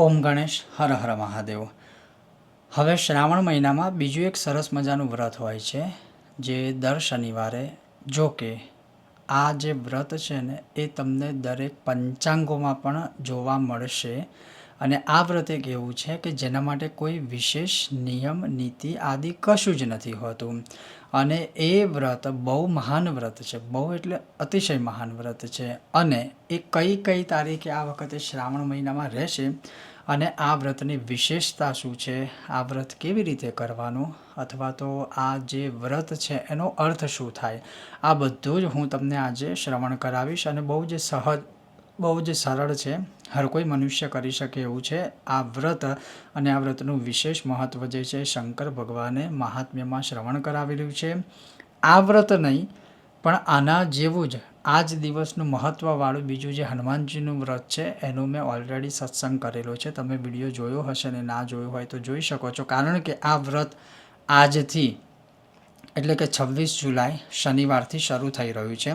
ઓમ ગણેશ, હર હર મહાદેવ. હવે શ્રાવણ મહિનામાં બીજું એક સરસ મજાનું વ્રત હોય છે, જે દર શનિવારે, જો કે આ જે વ્રત છે ને, એ તમને દરેક પંચાંગોમાં પણ જોવા મળશે. અને આ વ્રત એક એવું છે કે જેના માટે કોઈ વિશેષ નિયમ, નીતિ આદિ કશું જ નથી હોતું. અને એ વ્રત બહુ મહાન વ્રત છે. બહુ એટલે અતિશય મહાન વ્રત છે. અને એ કઈ કઈ તારીખે આ વખતે શ્રાવણ મહિનામાં રહેશે અને આ વ્રતની વિશેષતા શું છે? આ વ્રત કેવી રીતે કરવાનું? અથવા તો આ જે વ્રત છે એનો અર્થ શું થાય? આ બધું જ હું તમને આજે શ્રવણ કરાવીશ અને બહુ જ સહજ બહુ જ સરળ છે. હર કોઈ મનુષ્ય કરી શકે એવું છે. આ વ્રત અને આ વ્રતનું વિશેષ મહત્ત્વ જે છે, શંકર ભગવાને મહાત્મ્યમાં શ્રવણ કરાવેલું છે. આ વ્રત નહીં, પણ આના જેવું જ આ જ દિવસનું મહત્ત્વવાળું બીજું જે હનુમાનજીનું વ્રત છે, એનું મેં ઓલરેડી સત્સંગ કરેલો છે. તમે વીડિયો જોયો હશે ને ના જોયો હોય તો જોઈ શકો છો. કારણ કે આ વ્રત આજથી, એટલે કે છવ્વીસ જુલાઈ શનિવારથી શરૂ થઈ રહ્યું છે.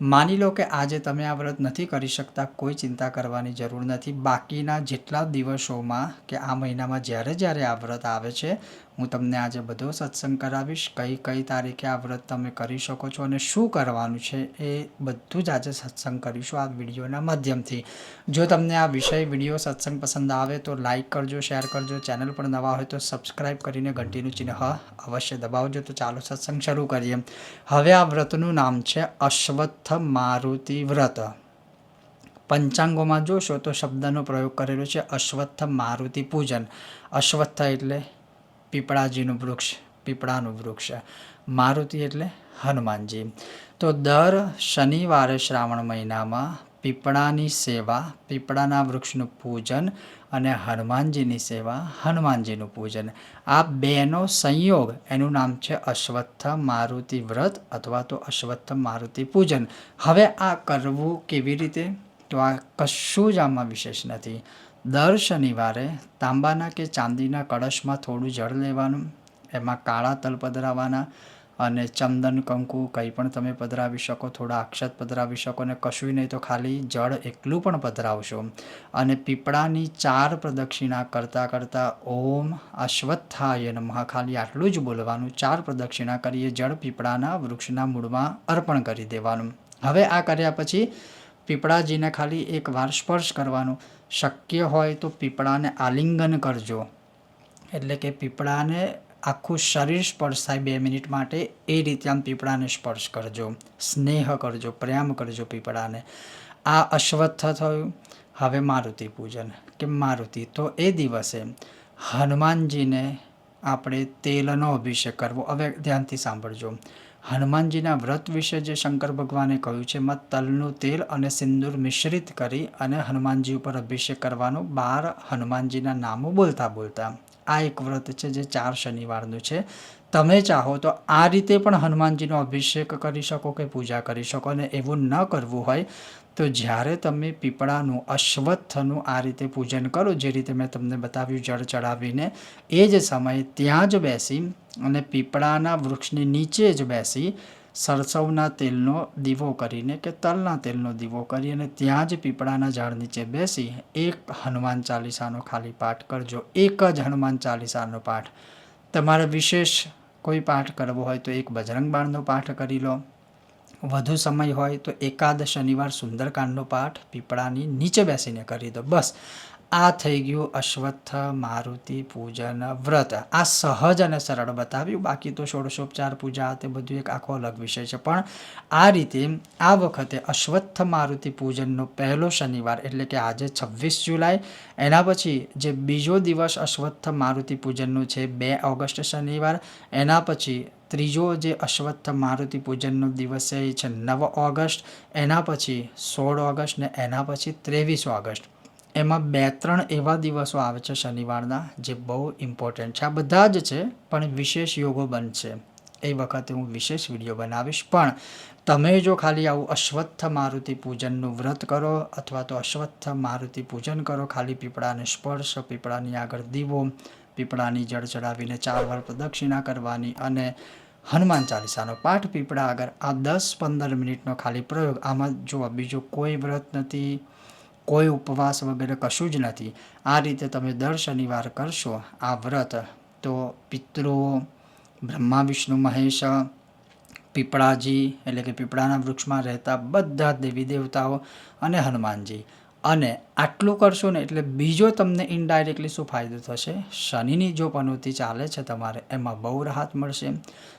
માની લો કે આજે તમે આ વ્રત નથી કરી શકતા, કોઈ ચિંતા કરવાની જરૂર નથી. બાકીના જેટલા દિવસોમાં કે આ મહિનામાં જ્યારે જ્યારે આ વ્રત આવે છે હું તમને આજે બધો સત્સંગ કરાવીશ. કઈ કઈ તારીખે આ વ્રત તમે કરી શકો છો અને શું કરવાનું છે એ બધું જ આજે સત્સંગ કરીશું આ વિડીયોના માધ્યમથી. જો તમને આ વિષય વીડિયો સત્સંગ પસંદ આવે તો લાઈક કરજો શેર કરજો. ચેનલ પર નવા હોય તો સબસ્ક્રાઈબ કરીને ઘંટીનું ચિહ્ન અવશ્ય દબાવજો. તો ચાલો સત્સંગ શરૂ કરીએ. હવે આ વ્રતનું નામ છે અશ્વત્થ મારુતિ વ્રત. પંચાંગોમાં જોશો તો શબ્દનો પ્રયોગ કરેલો છે અશ્વત્થ મારુતિ પૂજન. અશ્વત્થ એટલે પીપળાજીનું વૃક્ષ, પીપળાનું વૃક્ષ. મારુતિ એટલે હનુમાનજી. તો દર શનિવારે શ્રાવણ મહિનામાં પીપળાની સેવા, પીપળાના વૃક્ષનું પૂજન અને હનુમાનજીની સેવા, હનુમાનજીનું પૂજન. આ બેનો સંયોગ, એનું નામ છે અશ્વત્થ મારુતિ વ્રત અથવા તો અશ્વત્થ મારુતિ પૂજન. હવે આ કરવું કેવી રીતે? તો આ કશું જ આમાં વિશેષ નથી. દર શનિવારે તાંબાના કે ચાંદીના કળશમાં થોડું જળ લેવાનું, એમાં કાળા તલ પધરાવાના અને ચંદન, કંકુ કંઈ પણ તમે પધરાવી શકો, થોડા અક્ષત પધરાવી શકો અને કશું નહીં તો ખાલી જળ એકલું પણ પધરાવશો. અને પીપળાની ચાર પ્રદક્ષિણા કરતાં કરતાં ઓમ અશ્વત્થાય નમઃ, ખાલી આટલું જ બોલવાનું. ચાર પ્રદક્ષિણા કરીએ, જળ પીપળાના વૃક્ષના મૂળમાં અર્પણ કરી દેવાનું. હવે આ કર્યા પછી પીપળાજીને ખાલી એક વાર સ્પર્શ કરવાનો શક્ય હોય તો પીપળાને આલિંગન કરજો. એટલે કે પીપળાને આખું શરીર સ્પર્શ થાય બે મિનિટ માટે એ રીતે આમ પીપળાને સ્પર્શ કરજો. સ્નેહ કરજો, પ્રેમ કરજો પીપળાને. આ અશ્વત્થ થયું. હવે મારુતિ પૂજન. કે મારુતિ, તો એ દિવસે હનુમાનજીને આપણે તેલનો અભિષેક કરવો. હવે ધ્યાનથી સાંભળજો. હનુમાનજીના વ્રત વિશે જે શંકર ભગવાને કહ્યું છે એમાં તલનું તેલ અને સિંદૂર મિશ્રિત કરી અને હનુમાનજી ઉપર અભિષેક કરવાનું. બાર હનુમાનજીના નામો બોલતા બોલતા. આ એક વ્રત છે જે ચાર શનિવારનું છે. તમે ચાહો તો આ રીતે પણ હનુમાનજીનો અભિષેક કરી શકો કે પૂજા કરી શકો અને એવું ન કરવું હોય તો જ્યારે તમે પીપળાનું, અશ્વત્થનું આ રીતે પૂજન કરો, જે રીતે મેં તમને બતાવ્યું, જળ ચડાવીને, એ જ સમયે ત્યાં જ બેસી અને પીપળાના વૃક્ષની નીચે જ બેસી સરસવના તેલનો દીવો કરીને કે તલના તેલનો દીવો કરી અને ત્યાં જ પીપળાના ઝાડ નીચે બેસી એક હનુમાન ચાલીસાનો ખાલી પાઠ કરજો. એક જ હનુમાન ચાલીસાનો પાઠ. તમારે વિશેષ કોઈ પાઠ કરવો હોય તો એક બજરંગ બાણનો પાઠ કરી લો. વધુ સમય હોય તો એકાદ શનિવાર સુંદરકાંડનો પાઠ પીપળાની નીચે બેસીને કરી દો. બસ. આ થઈ ગયું અશ્વત્થ મારુતિ પૂજન વ્રત. આ સહજ અને સરળ બતાવ્યું. બાકી તો ષોડશોપચાર પૂજા તે બધું એક આખો અલગ વિષય છે. પણ આ રીતે આ વખતે અશ્વત્થ મારુતિ પૂજનનો પહેલો શનિવાર એટલે કે આજે છવ્વીસ જુલાઈ. એના પછી જે બીજો દિવસ અશ્વત્થ મારુતિ પૂજનનો છે બે ઓગસ્ટ શનિવાર. એના પછી ત્રીજો જે અશ્વત્થ મારુતિ પૂજનનો દિવસ છે એ છે નવ ઓગસ્ટ. એના પછી સોળ ઓગસ્ટ ને એના પછી ત્રેવીસ ઓગસ્ટ. એમાં બે ત્રણ એવા દિવસો આવે છે શનિવારના જે બહુ ઇમ્પોર્ટન્ટ છે. આ બધા જ છે, પણ વિશેષ યોગો બનશે. એ વખતે હું વિશેષ વીડિયો બનાવીશ. પણ તમે જો ખાલી આવું અશ્વત્થ મારુતિ પૂજનનું વ્રત કરો અથવા તો અશ્વત્થ મારુતિ પૂજન કરો, ખાલી પીપળાને સ્પર્શ, પીપળાની આગળ દીવો, પીપળાની જળ ચડાવીને ચાર વાર પ્રદક્ષિણા કરવાની અને હનુમાન ચાલીસાનો પાઠ પીપળા આગળ આ દસ પંદર મિનિટનો ખાલી પ્રયોગ. આમાં જો બીજો કોઈ વ્રત નથી. કોઈ ઉપવાસ વગેરે કશું જ નથી. આ રીતે તમે દર શનિવાર કરશો આ વ્રત તો પિતૃઓ બ્રહ્મા, વિષ્ણુ, મહેશ, પીપળાજી એટલે કે પીપળાના વૃક્ષમાં રહેતા બધા દેવી દેવતાઓ અને હનુમાનજી. અને આટલું કરશો ને એટલે બીજો તમને ઇનડાયરેક્ટલી શું ફાયદો થશે? શનિની જો પનોતી ચાલે છે તમારે એમાં બહુ રાહત મળશે.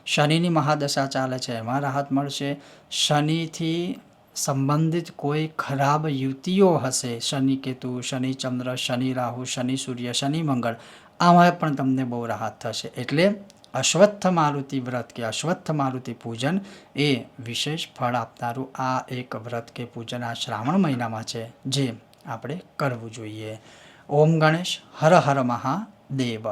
શનિની મહાદશા ચાલે છે એમાં રાહત મળશે. શનિથી સંબંધિત કોઈ ખરાબ યુતિઓ હશે, શનિ કેતુ, શનિ ચંદ્ર, શનિ રાહુ, શનિ સૂર્ય, શનિ મંગળ, આમાં પણ તમને બહુ રાહત થશે. એટલે અશ્વત્થ મારુતિ વ્રત કે અશ્વત્થ મારુતિ પૂજન એ વિશેષ ફળ આપનારું આ એક વ્રત કે પૂજન આ શ્રાવણ મહિનામાં છે, જે આપણે કરવું જોઈએ. ઓમ ગણેશ, હર હર મહાદેવ.